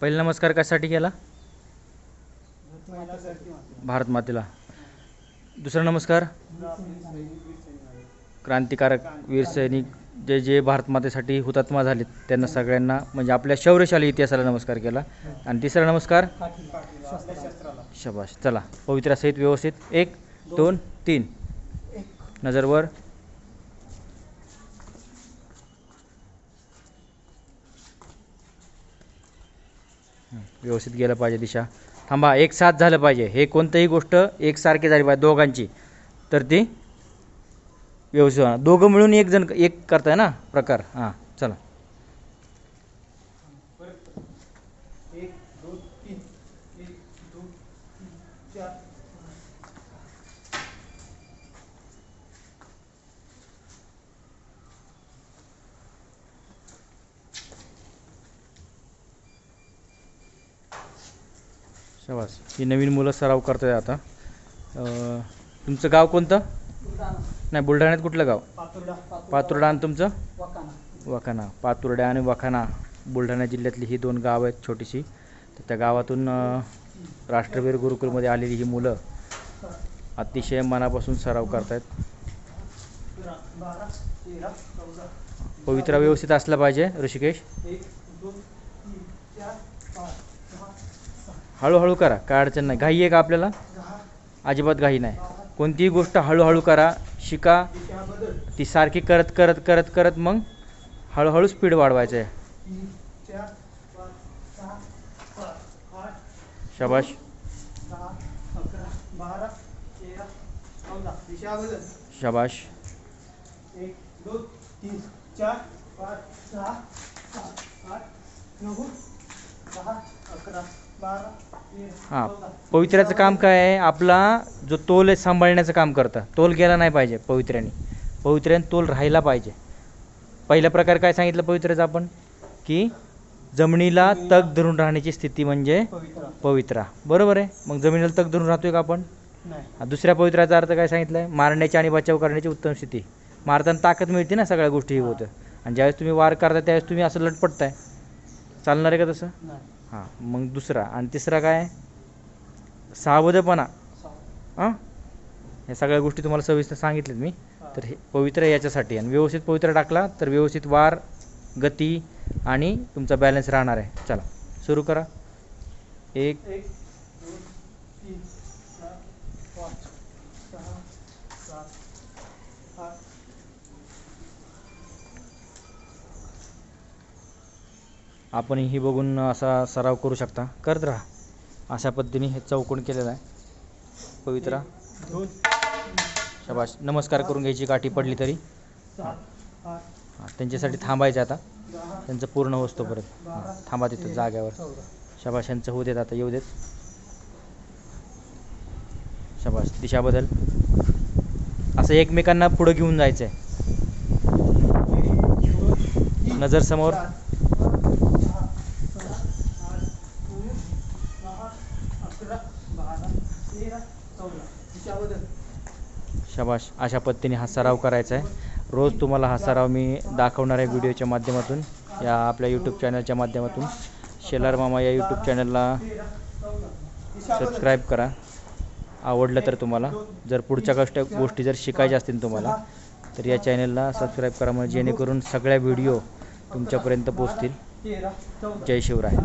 पहिला नमस्कार कशासाठी केला? भारत मातेला. दुसरा नमस्कार? क्रांतिकारक वीर सैनिक जे जे भारत मातेसाठी हुतात्मा झालेत त्यांना सगळ्यांना म्हणजे आपल्या शौर्यशाली इतिहासाला नमस्कार केला. आणि तिसरा नमस्कार? शबाश चला पवित्रासहित व्यवस्थित. एक दोन तीन. नजरवर व्यवस्थित गेलं पाहिजे दिशा. थांबा एक साथ झालं पाहिजे. हे कोणतंही गोष्ट एकसारखी झाली पाहिजे दोघांची. तर ती व्यवस्थित होणार. दोघं मिळून एक जण एक करताय ना? प्रकार. हां चला. एक दोन तीन. एक दोन तीन चार. शबास. ही नवीन मुलं सराव करताय आता. अं, तुमचं गाव कोणतं? नाही बुलढाण्यात कुठलं गाव? पातुर्डा. आणि तुमचं? वाखाणा पातुर्डा आणि वाखाणा बुलढाणा जिल्ह्यातली ही दोन गावं आहेत छोटीशी. तर त्या गावातून अं, राष्ट्रवीर गुरुकुलमध्ये आलेली ही मुलं अतिशय मनापासून सराव करतायत. तेरा चौदा पवित्रा व्यवस्थित असला पाहिजे ऋषिकेश. एक दोन तीन चार पाच. हळूहळू करा. काय अडचण नाही. घाई आहे का आपल्याला? अजिबात घाई नाही. कोणतीही गोष्ट हळूहळू करा शिका. ती सारखी करत करत करत करत मग हळूहळू स्पीड वाढवायचं आहे. शबाश शबाश शाबाश. शाबाश. एक दोन तीन चार पाच सहा सात आठ नऊ दहा अकरा. हां पवित्र्याचं काम काय आहे? आपला जो तोल आहे सांभाळण्याचं काम करतं. तोल गेला नाही पाहिजे पवित्र्याने. पवित्र्याने तोल राहायला पाहिजे. पहिला प्रकार काय सांगितलं पवित्र्याचं आपण? की जमिनीला तग धरून राहण्याची स्थिती म्हणजे पवित्र. बरोबर आहे? मग जमिनीला तग धरून राहतोय का आपण? हा, दुसऱ्या पवित्राचा अर्थ काय सांगितलं आहे मारण्याची आणि बचाव करण्याची उत्तम स्थिती. मारताना ताकद मिळते ना सगळ्या गोष्टी होतं. आणि ज्यावेळेस तुम्ही वार करता त्यावेळेस तुम्ही असं लटपटताय. चालणार आहे का तसं? हां मग दुसरा. आणि तिसरा काय? सावधपणा. हां? या सगळ्या गोष्टी तुम्हाला सविस्तर सांगितल्यात मी. तर हे पवित्र याच्यासाठी. आणि व्यवस्थित पवित्र टाकला तर व्यवस्थित वार गती आणि तुमचा बॅलन्स राहणार आहे. चला सुरू करा. एक पाच सहा सात आठ आपण ही बघून असा सराव करू शकता. करत राहा. अशा पद्धतीने हे चौकोन केलेलं आहे. पवित्रा. शबाश नमस्कार करून घ्यायची काठी पडली तरी. त्यांच्यासाठी थांबायचं आता. त्यांचं पूर्ण होतो परत. थांबा तिथं जाग्यावर. शबाश यांचं होऊ देत आता. येऊ देत. शबाश दिशाबद्दल असं एकमेकांना पुढं घेऊन जायचं आहे नजर समोर चार पाच सहा सात आठ नऊ दहा अकरा बारा तेरा चौदा दिशा बदल शबाश. अशा पद्धतीने हा सराव करायचा आहे. रोज तुम्हाला हा सराव मी दाखवणार आहे व्हिडिओच्या माध्यमातून या आपल्या यूट्यूब चॅनलच्या माध्यमातून. शेलार मामा या यूट्यूब चॅनलला सबस्क्राईब करा. आवडलं तर तुम्हाला. जर पुढच्या गोष्ट गोष्टी जर शिकायच्या असतील तुम्हाला तर या चॅनलला सबस्क्राईब करा म्हणजे जेणेकरून सगळ्या व्हिडिओ तुमच्यापर्यंत पोचतील जय शिवराय.